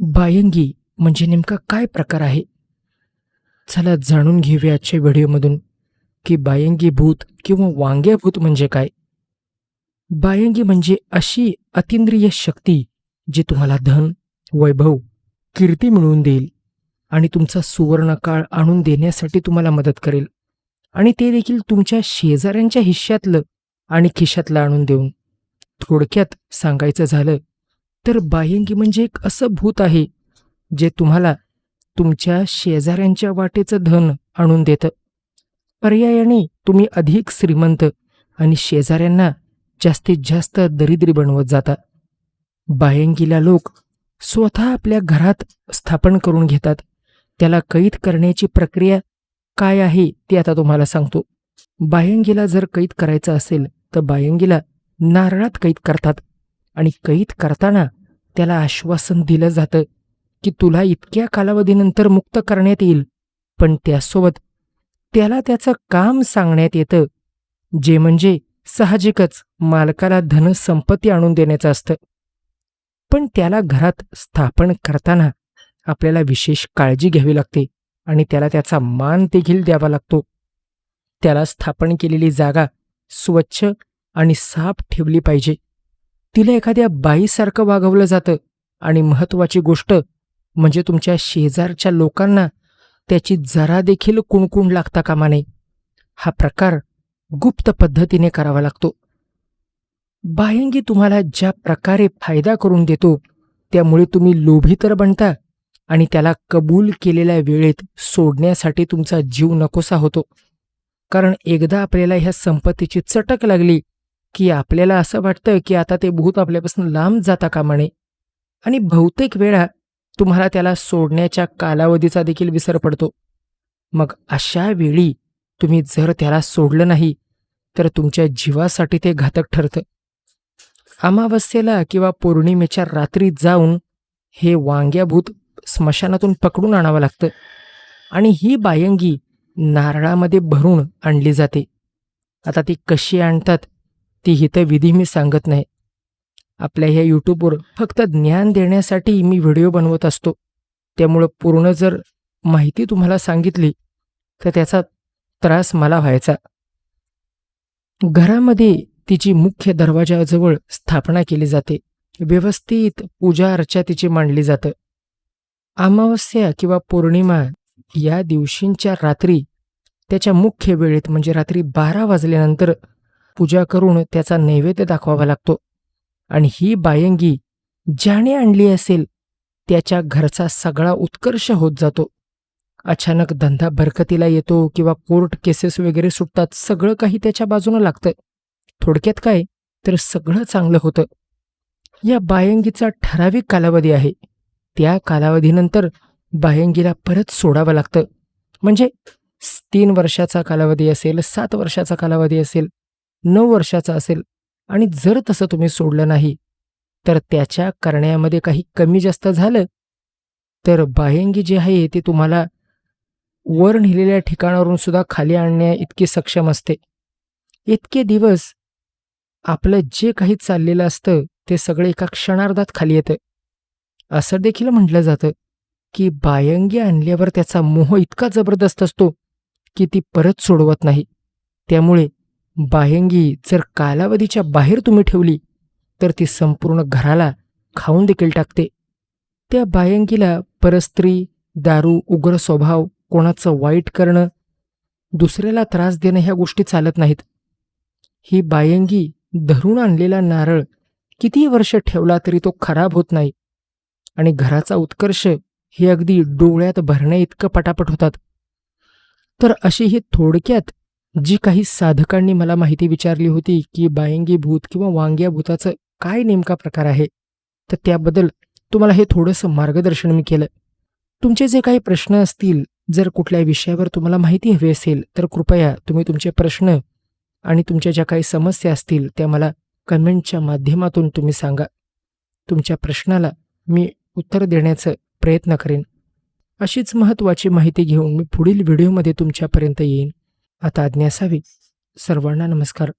बायंगी म्हणजे नेमका काय प्रकार आहे? चला जाणून घेऊया आजच्या व्हिडिओमधून की बायंगी भूत किंवा वांग्या भूत म्हणजे काय? बायंगी म्हणजे अशी अतिंद्रिय शक्ती जी तुम्हाला धन वैभव कीर्ती मिळवून देईल आणि तुमचा सुवर्णकाळ आणून देण्यासाठी तुम्हाला मदत करेल. आणि ते देखील तुमच्या शेजाऱ्यांच्या हिश्श्यातलं आणि खिशातलं आणून देऊन. थोडक्यात सांगायचं झालं तर बाह्यंगी म्हणजे एक असं भूत आहे जे तुम्हाला तुमच्या शेजाऱ्यांच्या वाटेचं धन आणून देतं. पर्यायाने तुम्ही अधिक श्रीमंत आणि शेजाऱ्यांना जास्तीत जास्त दरिद्री बनवत जाता. बायंगीला लोक स्वतः आपल्या घरात स्थापन करून घेतात. त्याला कैद करण्याची प्रक्रिया काय आहे ते आता तुम्हाला सांगतो. बायंगीला जर कैद करायचं असेल तर बायंगीला नारळात कैद करतात. आणि कैद करताना त्याला आश्वासन दिलं जातं की तुला इतक्या कालावधीनंतर मुक्त करण्यात येईल. पण त्यासोबत त्याला त्याचं काम सांगण्यात येतं जे म्हणजे साहजिकच मालकाला धनसंपत्ती आणून देण्याचं असतं. पण त्याला घरात स्थापन करताना आपल्याला विशेष काळजी घ्यावी लागते आणि त्याला त्याचा मान देखील द्यावा लागतो. त्याला स्थापन केलेली जागा स्वच्छ आणि साफ ठेवली पाहिजे. तिला एखाद्या बाईसारखं वागवलं जातं. आणि महत्वाची गोष्ट म्हणजे तुमच्या शेजारच्या लोकांना त्याची जरा देखील कुणकुण लागता कामा नये. हा प्रकार गुप्त पद्धतीने करावा लागतो. बायंगी तुम्हाला ज्या प्रकारे फायदा करून देतो त्यामुळे तुम्ही लोभी तर बनता आणि त्याला कबूल केलेल्या वेळेत सोडण्यासाठी तुमचा जीव नकोसा होतो. कारण एकदा आपल्याला ह्या संपत्तीची चटक लागली की आपल्याला असं वाटतं की आता ते भूत आपल्यापासून लांब जाता कामा नये. आणि बहुतेक वेळा तुम्हाला त्याला सोडण्याच्या कालावधीचा देखील विसर पडतो. मग अशा वेळी तुम्ही जर त्याला सोडलं नाही तर तुमच्या जीवासाठी ते घातक ठरतं. अमावस्येला किंवा पौर्णिमेच्या रात्री जाऊन हे वांग्याभूत स्मशानातून पकडून आणावं लागतं. आणि ही बायंगी नारळामध्ये भरून आणली जाते. आता ती कशी आणतात ती हितविधी मी सांगत नाही. आपल्या ह्या यूट्यूबवर फक्त ज्ञान देण्यासाठी मी व्हिडिओ बनवत असतो. त्यामुळं पूर्ण जर माहिती तुम्हाला सांगितली तर त्याचा त्रास मला व्हायचा. घरामध्ये तिची मुख्य दरवाजाजवळ स्थापना केली जाते. व्यवस्थित पूजा अर्चा तिची मांडली जातं. अमावस्या किंवा पौर्णिमा या दिवशींच्या रात्री त्याच्या मुख्य वेळेत म्हणजे रात्री बारा वाजल्यानंतर पूजा करून त्याचा नैवेद्य दाखवावा लागतो. आणि ही बायंगी ज्याने आणली असेल त्याच्या घरचा सगळा उत्कर्ष होत जातो. अचानक धंदा बरकतीला येतो किंवा कोर्ट केसेस वगैरे सुटतात सगळं काही त्याच्या बाजूनं लागतं थोडक्यात काय? तर सगळं चांगलं होतं. या बायंगीचा ठराविक कालावधी आहे. त्या कालावधीनंतर बायंगीला परत सोडावं लागतं. म्हणजे तीन वर्षाचा कालावधी असेल सात वर्षाचा कालावधी असेल नऊ वर्षाचा असेल आणि जर तसं तुम्ही सोडलं नाही तर त्याच्या करण्यामध्ये काही कमी जास्त झालं. तर बाहेंगी जे आहे ते तुम्हाला वर नेलेल्या ठिकाणावरून सुद्धा खाली आणण्या इतकी सक्षम असते. इतके दिवस आपलं जे काही चाललेलं असतं ते सगळं एका क्षणार्धात खाली येतं. असं देखील म्हटलं जातं की बायंगी आणल्यावर त्याचा मोह इतका जबरदस्त असतो की ती परत सोडवत नाही. त्यामुळे बायंगी जर कालावधीच्या बाहेर तुम्ही ठेवली तर ती संपूर्ण घराला खाऊन देखील टाकते. त्या बायंगीला परस्त्री दारू उग्र स्वभाव कोणाचं वाईट करणं दुसऱ्याला त्रास देणं ह्या गोष्टी चालत नाहीत. ही बायंगी धरून आणलेला नारळ किती वर्ष ठेवला तरी तो खराब होत नाही आणि घराचा उत्कर्ष हे अगदी डोळ्यात भरण्या इतकं पटापट होतात. तर अशी ही थोडक्यात जी काही साधकांनी मला माहिती विचारली होती की बायंगी भूत किंवा वांग्या भूताचं काय नेमका प्रकार आहे तर त्याबद्दल तुम्हाला हे थोडंसं मार्गदर्शन मी केलं. तुमचे जे काही प्रश्न असतील जर कुठल्या विषयावर तुम्हाला माहिती हवी असेल तर कृपया तुम्ही तुमचे प्रश्न आणि तुमच्या ज्या काही समस्या असतील त्या मला कमेंटच्या माध्यमातून तुम्ही सांगा. तुमच्या प्रश्नाला मी उत्तर देण्याचा प्रयत्न करेन. अशीच महत्त्वाची माहिती घेऊन मी पुढील व्हिडिओमध्ये तुमच्यापर्यंत येईन. आता आज्ञा असावी. सर्वांना नमस्कार.